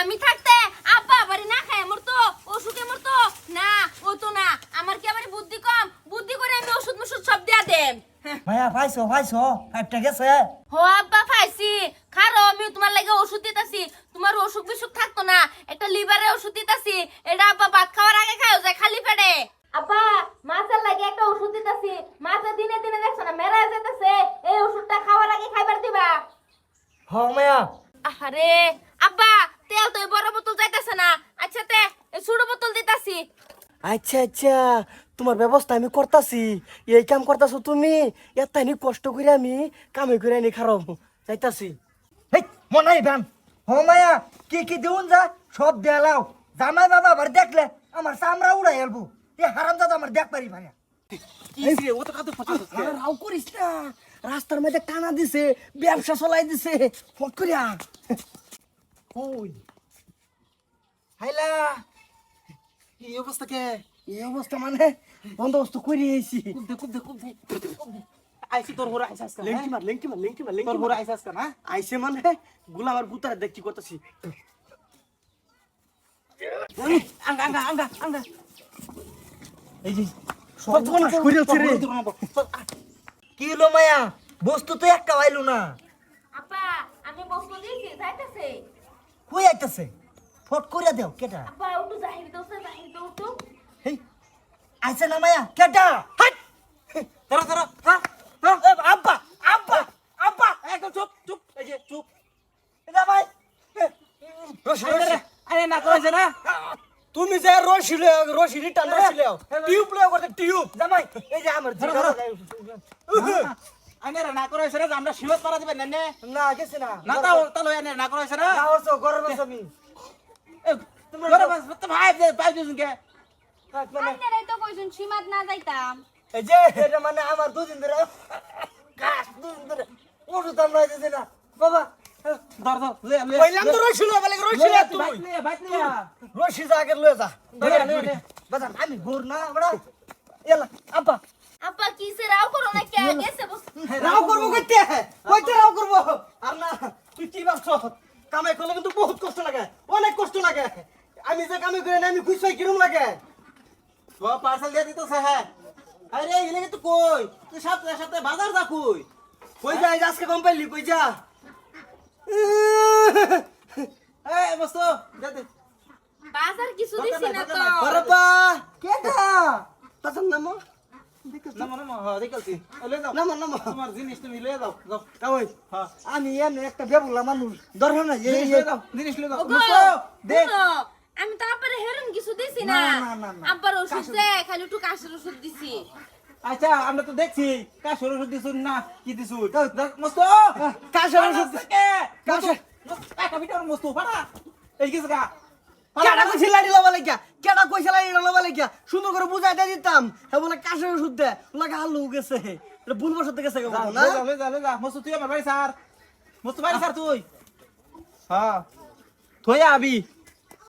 আমি থাকতে আব্বা বাড়ি না খায় মরতো অসুখে মরতো না ও তো না। আমার কি আবার বুদ্ধি কম? বুদ্ধি করে আমি ওষুধ মষুধ সব দিয়া দেম। মায়া পাইছো পাইছো। ফাইভটা গেছে। হো আব্বা পাইছি। খারো আমি তোমার লাগে ওষুধ দিতাছি। তোমার অসুখ বিসুখ থাকতো না। একটা লিভারে ওষুধ দিতাছি। এটা আব্বা ভাত খাওয়ার আগে খাও যায় খালি পেটে। আব্বা মাছের লাগে একটা ওষুধ দিতাছি। মাছের দিনে দিনে দেখছ না মেরা যেতেছে। এই ওষুধটা খাওয়ার আগে খাইবার দিবা। হ মায়া। আরে আব্বা তো এই বড় বোতল যাইতাছে না। আচ্ছা তে ছোট বোতল দিতাছি। আচ্ছা আচ্ছা তোমার ব্যবস্থা আমি করতাছি। এই কাম করতাছো তুমি এতানি কষ্ট করে আমি কামে করে আনি খারাপ যাইতাছি। হেই মনাই হ মায়া কি কি দিউন যা সব দেলাও জামাই বাবা আবার দেখলে আমার চামড়া উড়াই এলবো এ হারাম দাদা আমার দেখ পারি ভাইয়া। আর রাও করিস না। রাস্তার মধ্যে টানা দিছে ব্যবসা চলাই দিছে। ফট করিয়া। ওই হাইলা। এই অবস্থা কে? এই অবস্থা মানে বন্দোবস্ত করে তোর ঘরে আইসাস কেন লেঙ্কি মার লেঙ্কি মার লেঙ্কি মার তোর ঘরে আইসাস কেন হ্যাঁ আইসে মানে গুলাম আর গুতার দেখছি করতেছি। আঙ্গা আঙ্গা আঙ্গা আঙ্গা। এই যে সব কোন শরীর কি হলো মায়া? বস্তু তো একটা পাইলো না। আপা আমি বস্তু দিয়েছি যাইতেছে। কই আইতাছে? ফট করিয়া দেও কেটা আইছে না মায়া? কেটা হাট! ধরো ধরো হ্যাঁ আব্বা আব্বা আব্বা একদম চুপ চুপ এই যে চুপ। এটা ভাই আরে না করেছে না? তুমি যে রশি রশি রিটার্ন রশি লও টিউব লয়ে করতে টিউব। জামাই এই যে আমার ধরো, ধরো। আনে না করেছে না আমরা শিবত পারা দিবেন না না। গেছে না। না তাও তাহলে এনে না করেছে না না গরম আমি মানে আমার দুদিন ধরে গাছ দুদিন ধরে ওষুধ আমরা না। বাবা ধর ধর লে লে কইলাম তো রশি লয়ে বলে রশি তুই। লে রশি যা আগে লয়ে আমি ঘুর না বড়া এলা আব্বা। আপা কি সে রাও করো না কে? গেছে বস রাও করব কইতে? কইতে রাও করব? আর না তুই কি ভাবছ? কামাই করলে কিন্তু বহুত কষ্ট লাগে অনেক কষ্ট লাগে আমি যে কামাই করে না আমি খুশি হই কিরম লাগে? ও পার্সেল দিয়ে দিতেছে হ্যাঁ। আরে এলে তো কই? তুই সাথে সাথে বাজার যা কই? কই যা আজকে কম পাইলি কই যা? এই বস্তু দে দে। বাজার কিছু দিছি না তো। বাবা কেটা তার নাম। লে আমি এমনি একটা বেবুলা মানুষ। দরকার না জিনিস লয়ে যাও জিনিস দে। আমি তো আব্বারে হেরন কিছু দিছি না। না, না, না, না। আব্বার ওষুধ দে খালি একটু কাশের ওষুধ দিছি। আচ্ছা আমরা তো দেখছি কাশর ওষুধ দিছুন না কি দিছুন? মস্ত। কাশের ওষুধ কে কাশের। একটা ভিতর মস্ত পাড়া এই কিছু গা কেডা কইছে লাড়ি লবা লাগিয়া? কেডা কইছে লাড়ি লবা লাগিয়া? সুন্দর করে বুঝাইতে দিতাম। হে বলে কাশের ওষুধ দে। লাগে হালু গেছে। এটা ভুল বসত গেছে কেমন না? লে যা লে যা মস্ত তুই আমার বাড়ি স্যার মস্ত বাড়ি স্যার তুই। হ্যাঁ। আবি।